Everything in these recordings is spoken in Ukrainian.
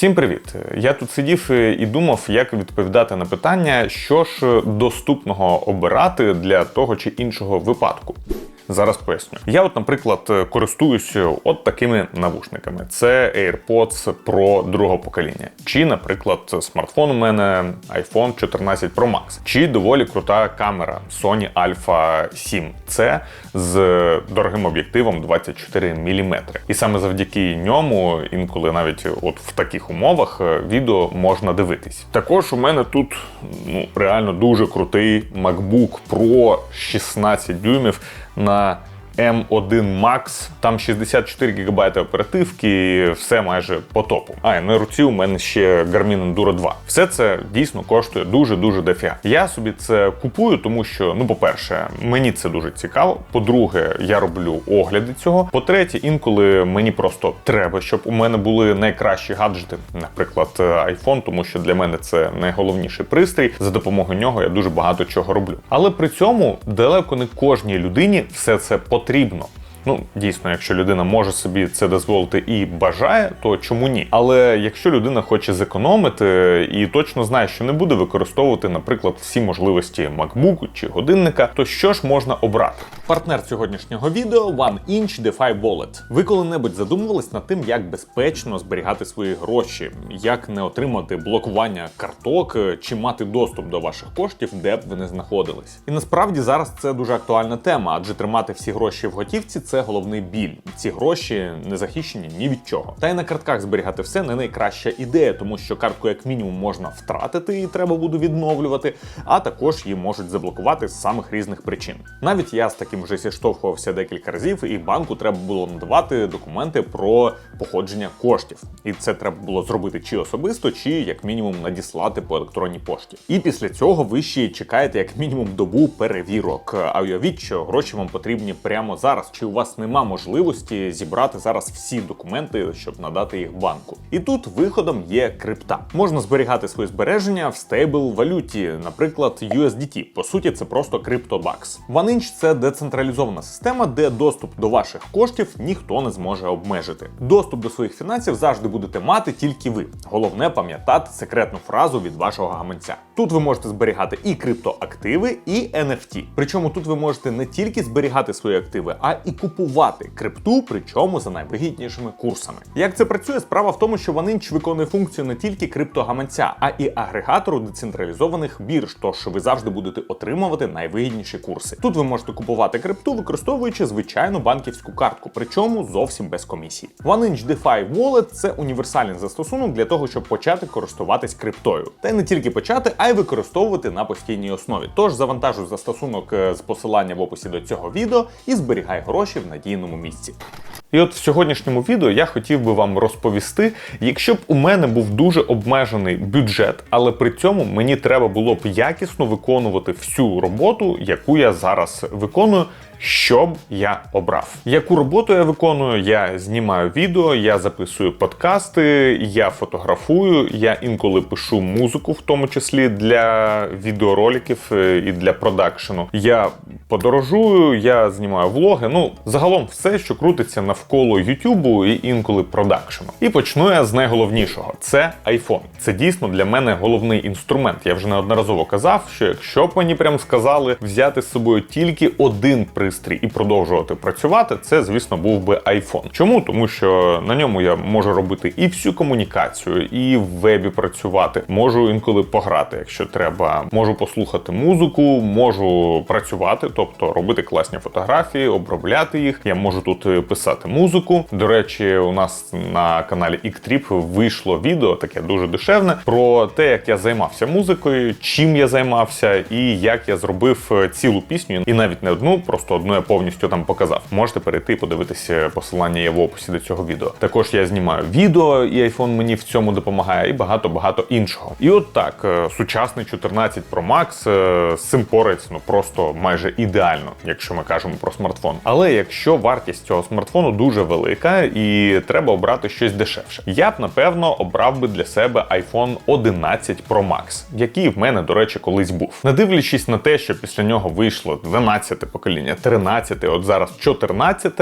Всім привіт! Я тут сидів і думав, як відповідати на питання, що ж доступного обирати для того чи іншого випадку. Зараз поясню. Я, от, наприклад, користуюсь от такими навушниками: це AirPods Pro другого покоління. Чи, наприклад, смартфон у мене iPhone 14 Pro Max, чи доволі крута камера Sony Alpha 7C з дорогим об'єктивом 24 мм. І саме завдяки ньому, інколи навіть от в таких умовах відео можна дивитись. Також у мене тут ну реально дуже крутий MacBook Pro 16 дюймів на M1 Max, там 64 ГБ оперативки, все майже по топу. А і на руці у мене ще Garmin Enduro 2. Все це дійсно коштує дуже-дуже дофіга. Я собі це купую, тому що, ну, по-перше, мені це дуже цікаво. По-друге, я роблю огляди цього. По-третє, інколи мені просто треба, щоб у мене були найкращі гаджети, наприклад, iPhone, тому що для мене це найголовніший пристрій. За допомогою нього я дуже багато чого роблю. Але при цьому далеко не кожній людині все це потрібно потрібно. Ну, дійсно, якщо людина може собі це дозволити і бажає, то чому ні? Але якщо людина хоче зекономити і точно знає, що не буде використовувати, наприклад, всі можливості MacBook чи годинника, то що ж можна обрати? Партнер сьогоднішнього відео OneInch DeFi Wallet. Ви коли-небудь задумувались над тим, як безпечно зберігати свої гроші, як не отримати блокування карток чи мати доступ до ваших коштів, де б ви не знаходились? І насправді зараз це дуже актуальна тема, адже тримати всі гроші в готівці це головний біль. Ці гроші не захищені ні від чого. Та й на картках зберігати все не найкраща ідея, тому що картку, як мінімум, можна втратити і треба буде відновлювати, а також її можуть заблокувати з самих різних причин. Навіть я з таким вже зіштовхувався декілька разів, і банку треба було надавати документи про походження коштів. І це треба було зробити чи особисто, чи як мінімум надіслати по електронній пошті. І після цього ви ще чекаєте як мінімум добу перевірок. А уявіть, що гроші вам потрібні прямо зараз. Чи у вас нема можливості зібрати зараз всі документи, щоб надати їх банку? І тут виходом є крипта. Можна зберігати свої збереження в стейбл валюті, наприклад, USDT. По суті, це просто криптобакс. OneInch – це децентралізована система, де доступ до ваших коштів ніхто не зможе обмежити. Доступ до своїх фінансів завжди будете мати тільки ви. Головне пам'ятати секретну фразу від вашого гаманця. Тут ви можете зберігати і криптоактиви, і NFT. Причому тут ви можете не тільки зберігати свої активи, а і купувати крипту, причому за найвигіднішими курсами. Як це працює? Справа в тому, що OneInch виконує функцію не тільки криптогаманця, а і агрегатору децентралізованих бірж, тож ви завжди будете отримувати найвигідніші курси. Тут ви можете купувати крипту, використовуючи звичайну банківську картку, причому зовсім без комісії. OneInch DeFi Wallet – це універсальний застосунок для того, щоб почати користуватись криптою. Та й не тільки почати, а й використовувати на постійній основі. Тож завантажуй застосунок е, з посилання в описі до цього відео і зберігай гроші в надійному місці. І от в сьогоднішньому відео я хотів би вам розповісти, якщо б у мене був дуже обмежений бюджет, але при цьому мені треба було б якісно виконувати всю роботу, яку я зараз виконую. Що б я обрав? Яку роботу я виконую? Я знімаю відео, я записую подкасти, я фотографую, я інколи пишу музику, в тому числі для відеороликів е, і для продакшену. Я подорожую, я знімаю влоги. Ну, загалом, все, що крутиться навколо Ютубу і інколи продакшену. І почну я з найголовнішого: це iPhone. Це дійсно для мене головний інструмент. Я вже неодноразово казав, що якщо б мені прям сказали взяти з собою тільки один пристрій і продовжувати працювати, це, звісно, був би iPhone. Чому? Тому що на ньому я можу робити і всю комунікацію, і в вебі працювати. Можу інколи пограти, якщо треба. Можу послухати музику, можу працювати тобто робити класні фотографії, обробляти їх. Я можу тут е, писати музику. До речі, у нас на каналі Іктріп вийшло відео, таке дуже дешевне, про те, як я займався музикою, чим я займався, і як я зробив е, цілу пісню, і навіть не одну, просто одну я повністю там показав. Можете перейти і подивитися посилання є в описі до цього відео. Також я знімаю відео, і iPhone мені в цьому допомагає, і багато багато іншого. І от так, е, сучасний 14 Pro Max з цим порається, ну просто майже ідеально, якщо ми кажемо про смартфон. Але якщо вартість цього смартфону дуже велика і треба обрати щось дешевше. Я б напевно обрав би для себе iPhone 11 Pro Max, який в мене, до речі, колись був. Не дивлячись на те, що після нього вийшло 12 покоління, 13, от зараз 14,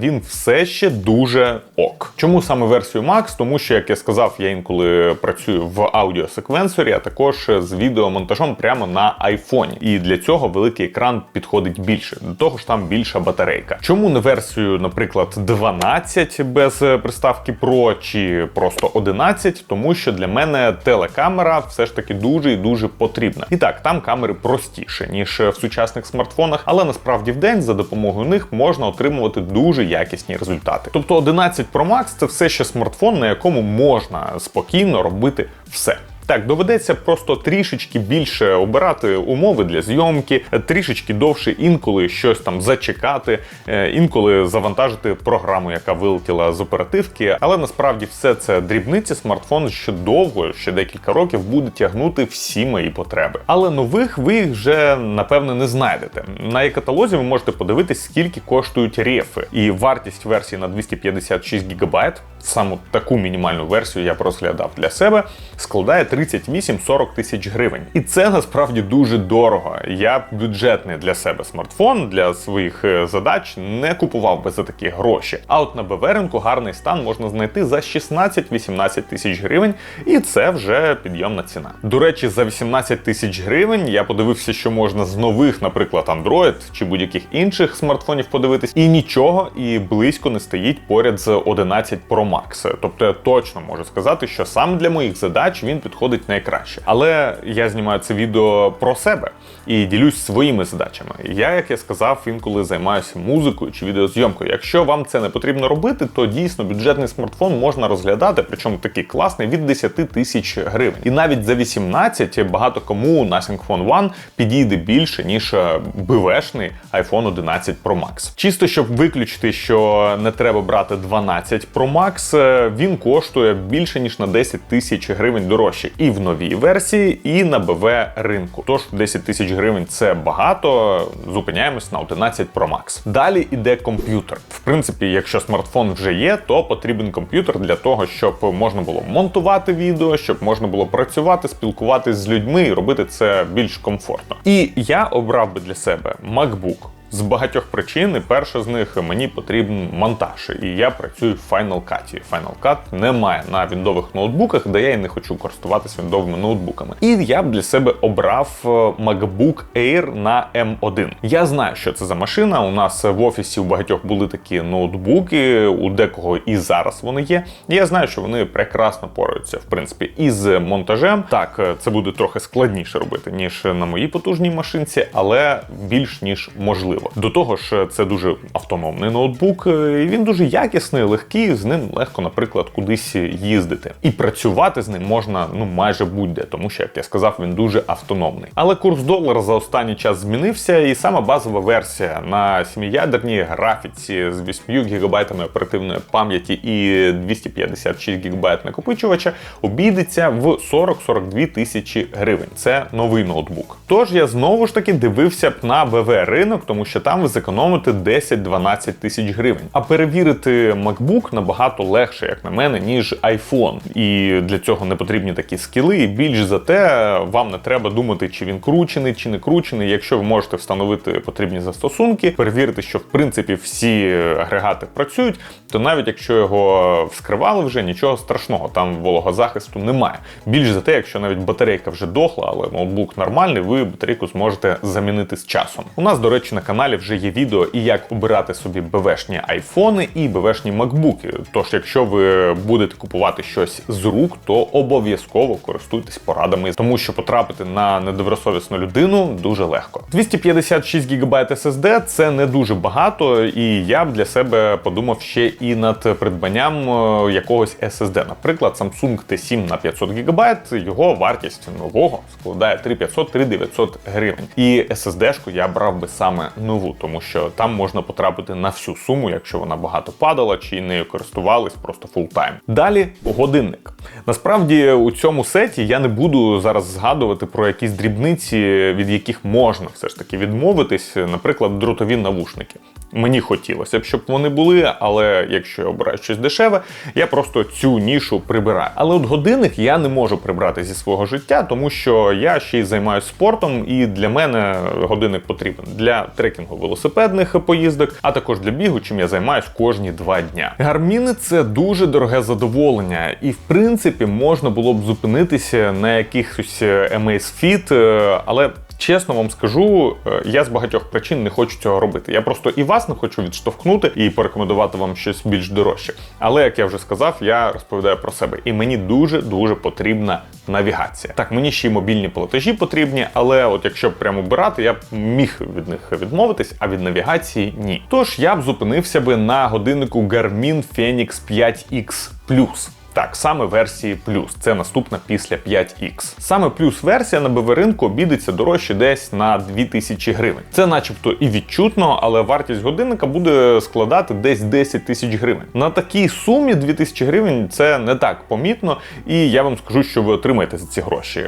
він все ще дуже ок. Чому саме версію Max? Тому що, як я сказав, я інколи працюю в аудіосеквенсорі, а також з відеомонтажом прямо на айфоні. І для цього великий екран підходить більше. До того ж, там більша батарейка. Чому не версію, наприклад, 12 без приставки Pro чи просто 11? Тому що для мене телекамера все ж таки дуже і дуже потрібна. І так, там камери простіше ніж в сучасних смартфонах, але насправді в день за допомогою них можна отримувати дуже якісні результати. Тобто 11 Pro Max це все ще смартфон, на якому можна спокійно робити все. Так, доведеться просто трішечки більше обирати умови для зйомки, трішечки довше інколи щось там зачекати, е, інколи завантажити програму, яка вилетіла з оперативки. Але насправді все це дрібниці. Смартфон ще довго, ще декілька років буде тягнути всі мої потреби. Але нових ви їх вже напевне не знайдете. На e-каталозі ви можете подивитись, скільки коштують рефи, і вартість версії на 256 ГБ, саме таку мінімальну версію я розглядав для себе, складає 38-40 тисяч гривень. І це насправді дуже дорого. Я бюджетний для себе смартфон для своїх е, задач не купував би за такі гроші. А от на БВ гарний стан можна знайти за 16-18 тисяч гривень, і це вже підйомна ціна. До речі, за 18 тисяч гривень я подивився, що можна з нових, наприклад, Android чи будь-яких інших смартфонів подивитись, і нічого і близько не стоїть поряд з 11 Pro Max. Тобто я точно можу сказати, що саме для моїх задач він підходить найкраще. Але я знімаю це відео про себе і ділюсь своїми задачами. Я, як я сказав, інколи займаюся музикою чи відеозйомкою. Якщо вам це не потрібно робити, то дійсно бюджетний смартфон можна розглядати, причому такий класний від 10 тисяч гривень. І навіть за 18 багато кому Nothing Phone One підійде більше ніж БВшний iPhone 11 Pro Max. Чисто щоб виключити, що не треба брати 12 Pro Max, він коштує більше ніж на 10 тисяч гривень дорожче і в новій версії, і на БВ ринку. Тож 10 тисяч гривень це багато. Зупиняємось на 11 Pro Max. Далі іде комп'ютер. В принципі, якщо смартфон вже є, то потрібен комп'ютер для того, щоб можна було монтувати відео, щоб можна було працювати, спілкуватись з людьми і робити це більш комфортно. І я обрав би для себе MacBook. З багатьох причин, і перша з них мені потрібен монтаж, і я працюю в Final Cut. Final Cut немає на віндових ноутбуках, де я і не хочу користуватися віндовими ноутбуками. І я б для себе обрав е, MacBook Air на M1. Я знаю, що це за машина. У нас в офісі у багатьох були такі ноутбуки, у декого і зараз вони є. Я знаю, що вони прекрасно пораються, в принципі, із монтажем. Так, е, це буде трохи складніше робити, ніж на моїй потужній машинці, але більш ніж можливо. До того ж, це дуже автономний ноутбук, е, і він дуже якісний, легкий. З ним легко, наприклад, кудись їздити. І працювати з ним можна ну майже будь-де, тому що, як я сказав, він дуже автономний. Але курс долара за останній час змінився, і сама базова версія на 7-ядерній графіці з 8 ГБ оперативної пам'яті і 256 ГБ накопичувача обійдеться в 40-42 тисячі гривень. Це новий ноутбук. Тож я знову ж таки дивився б на ВВ ринок, тому що там ви зекономите 10-12 тисяч гривень. А перевірити MacBook набагато легше, як на мене, ніж iPhone. І для цього не потрібні такі скіли. І більш за те, вам не треба думати, чи він кручений, чи не кручений. Якщо ви можете встановити потрібні застосунки, перевірити, що в принципі всі агрегати працюють, то навіть якщо його вскривали вже, нічого страшного, там вологозахисту немає. Більш за те, якщо навіть батарейка вже дохла, але ноутбук нормальний, ви батарейку зможете замінити з часом. У нас, до речі, на каналі вже є відео і як обирати собі БВшні айфони і БВшні макбуки. Тож, якщо ви будете купувати щось з рук, то обов'язково користуйтесь порадами, тому що потрапити на недобросовісну людину дуже легко. 256 ГБ SSD – це не дуже багато, і я б для себе подумав ще і над придбанням е, якогось SSD. Наприклад, Samsung T7 на 500 ГБ, його вартість нового складає 3500-3900 гривень. І SSD-шку я брав би саме нову, тому що там можна потрапити на всю суму, якщо вона багато падала чи нею користувались просто фултайм. Далі годинник. Насправді у цьому сеті я не буду зараз згадувати про якісь дрібниці, від яких можна все ж таки відмовитись, наприклад, дротові навушники. Мені хотілося б, щоб вони були, але якщо я обираю щось дешеве, я просто цю нішу прибираю. Але от годинник я не можу прибрати зі свого життя, тому що я ще й займаюся спортом, і для мене годинник потрібен для трекінгу велосипедних поїздок, а також для бігу, чим я займаюсь кожні два дня. Гарміни це дуже дороге задоволення, і в принципі можна було б зупинитися на якихось Amazfit, е, але Чесно вам скажу, е, я з багатьох причин не хочу цього робити. Я просто і вас не хочу відштовхнути і порекомендувати вам щось більш дорожче. Але як я вже сказав, я розповідаю про себе, і мені дуже дуже потрібна навігація. Так, мені ще й мобільні платежі потрібні, але от якщо б прямо обирати, я б міг від них відмовитись, а від навігації ні. Тож я б зупинився би на годиннику Garmin Fenix 5X Plus. Так, саме версії плюс. Це наступна після 5X. Саме плюс версія на БВ ринку обійдеться дорожче десь на 2000 гривень. Це начебто і відчутно, але вартість годинника буде складати десь 10 тисяч гривень. На такій сумі 2000 гривень це не так помітно, і я вам скажу, що ви отримаєте за ці гроші.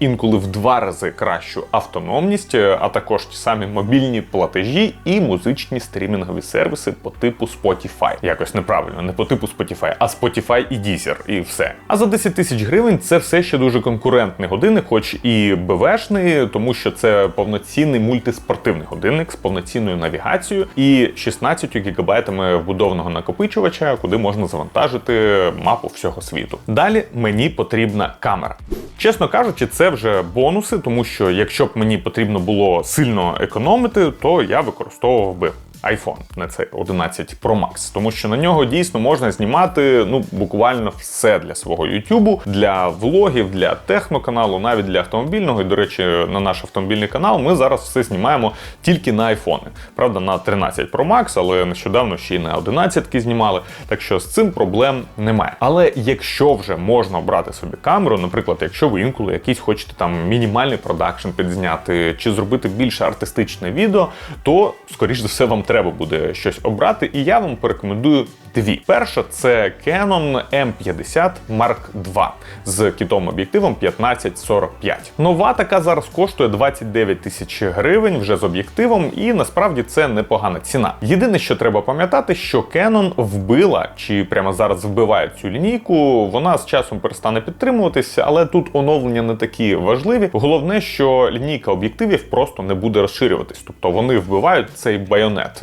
Інколи в два рази кращу автономність, а також ті самі мобільні платежі і музичні стрімінгові сервіси по типу Spotify. Якось неправильно, не по типу Spotify, а Spotify і Deezer. Deezer і все. А за 10 тисяч гривень це все ще дуже конкурентний годинник, хоч і БВшний, тому що це повноцінний мультиспортивний годинник з повноцінною навігацією і 16 гігабайтами вбудованого накопичувача, куди можна завантажити мапу всього світу. Далі мені потрібна камера. Чесно кажучи, це вже бонуси, тому що якщо б мені потрібно було сильно економити, то я використовував би iPhone, не цей 11 Pro Max, тому що на нього дійсно можна знімати ну буквально все для свого YouTube, для влогів, для техноканалу, навіть для автомобільного. І, до речі, на наш автомобільний канал ми зараз все знімаємо тільки на iPhone. Правда, на 13 Pro Max, але нещодавно ще й на 11 знімали. Так що з цим проблем немає. Але якщо вже можна обрати собі камеру, наприклад, якщо ви інколи якийсь хочете там мінімальний продакшн підзняти чи зробити більше артистичне відео, то скоріш за все вам треба буде щось обрати, і я вам порекомендую дві. Перша це Canon M50 Mark II з кітом об'єктивом 1545. Нова така зараз коштує 29 тисяч гривень вже з об'єктивом, і насправді це непогана ціна. Єдине, що треба пам'ятати, що Canon вбила чи прямо зараз вбиває цю лінійку. Вона з часом перестане підтримуватися, але тут оновлення не такі важливі. Головне, що лінійка об'єктивів просто не буде розширюватись, тобто вони вбивають цей байонет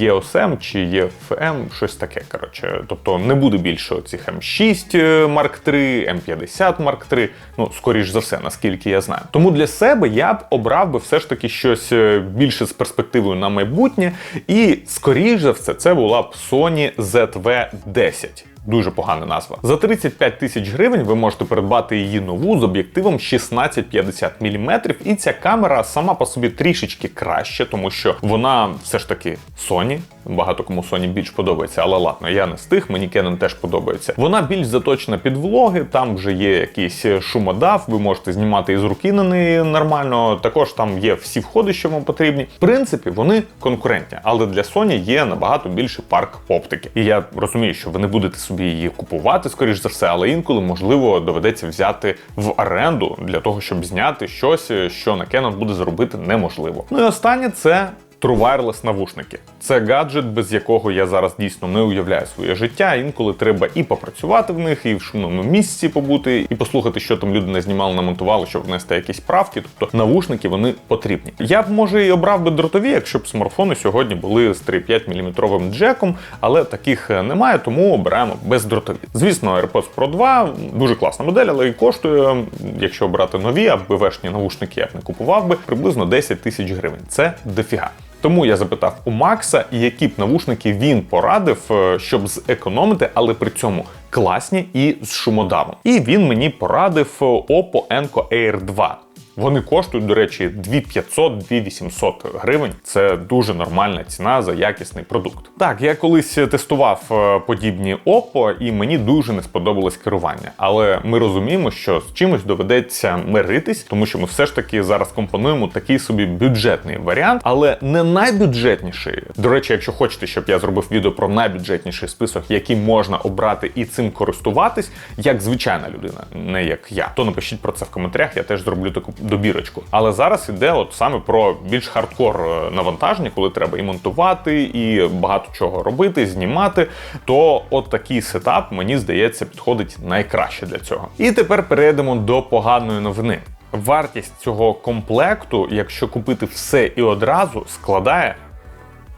EOS-M чи EFM, щось таке. Коротше, тобто не буде більше цих М6 Mark III, М50 Mark III, ну скоріш за все, наскільки я знаю. Тому для себе я б обрав би все ж таки щось більше з перспективою на майбутнє, і скоріш за все, це була б Sony ZV-10. Дуже погана назва. За 35 тисяч гривень ви можете придбати її нову з об'єктивом 16-50 мм, і ця камера сама по собі трішечки краще, тому що вона все ж таки Sony. Багато кому Sony більш подобається, але ладно, я не з тих, мені Canon теж подобається. Вона більш заточена під влоги, там вже є якийсь шумодав, ви можете знімати із руки на неї нормально. Також там є всі входи, що вам потрібні. В принципі, вони конкурентні, але для Sony є набагато більший парк оптики. І я розумію, що ви не будете собі її купувати, скоріш за все, але інколи можливо доведеться взяти в оренду для того, щоб зняти щось, що на Canon буде зробити неможливо. Ну і останнє це True Wireless навушники. Це гаджет, без якого я зараз дійсно не уявляю своє життя. Інколи треба і попрацювати в них, і в шумному місці побути, і послухати, що там люди не знімали, намонтували, щоб внести якісь правки. Тобто навушники вони потрібні. Я б може і обрав би дротові, якщо б смартфони сьогодні були з 3,5 мм джеком, але таких немає, тому обираємо бездротові. Звісно, AirPods Pro 2 дуже класна модель, але і коштує, якщо обрати нові, або вешні навушники я б не купував би, приблизно 10 тисяч гривень. Це дофіга. Тому я запитав у Макса, які б навушники він порадив, е, щоб зекономити, але при цьому класні і з шумодавом. І він мені порадив Oppo Enco Air 2. Вони коштують, до речі, 2500-2800 гривень. Це дуже нормальна ціна за якісний продукт. Так, я колись тестував е, подібні Oppo, і мені дуже не сподобалось керування. Але ми розуміємо, що з чимось доведеться миритись, тому що ми все ж таки зараз компонуємо такий собі бюджетний варіант, але не найбюджетніший. До речі, якщо хочете, щоб я зробив відео про найбюджетніший список, який можна обрати і цим користуватись, як звичайна людина, не як я, то напишіть про це в коментарях. Я теж зроблю таку добірочку. Але зараз іде от саме про більш хардкор е, навантаження, коли треба і монтувати, і багато чого робити, знімати. То от такий сетап, мені здається, підходить найкраще для цього. І тепер перейдемо до поганої новини. Вартість цього комплекту, якщо купити все і одразу, складає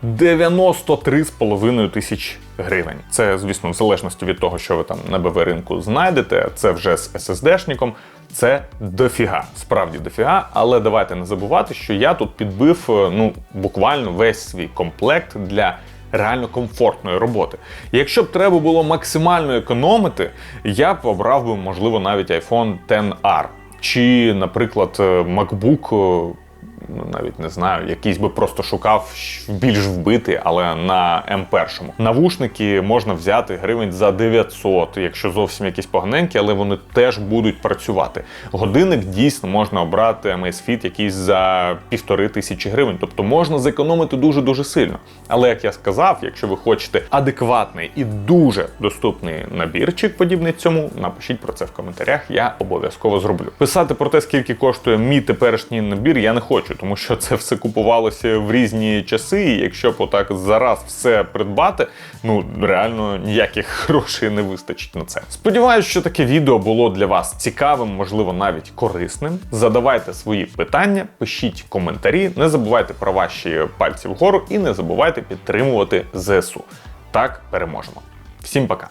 93,5 тисяч гривень. Це, звісно, в залежності від того, що ви там на БВ ринку знайдете. Це вже з SSD-шником. Це дофіга, справді дофіга. Але давайте не забувати, що я тут підбив е, ну буквально весь свій комплект для. Реально комфортної роботи. Якщо б треба було максимально економити, я б обрав би, можливо, навіть iPhone XR. Чи, наприклад, е, MacBook е, ну навіть не знаю, якийсь би просто шукав більш вбитий, але на М1. Навушники можна взяти гривень за 900, якщо зовсім якісь поганенькі, але вони теж будуть працювати. Годинник дійсно можна обрати Amazfit якийсь за півтори тисячі гривень, тобто можна зекономити дуже дуже сильно. Але як я сказав, якщо ви хочете адекватний і дуже доступний набірчик, подібний цьому, напишіть про це в коментарях. Я обов'язково зроблю. Писати про те, скільки коштує мій теперішній набір, я не хочу, тому що це все купувалося в різні часи. І якщо б отак зараз все придбати, ну реально ніяких грошей не вистачить на це. Сподіваюсь, що таке відео було для вас цікавим, можливо, навіть корисним. Задавайте свої питання, пишіть коментарі, не забувайте про ваші пальці вгору і не забувайте підтримувати ЗСУ. Так переможемо. Всім пока!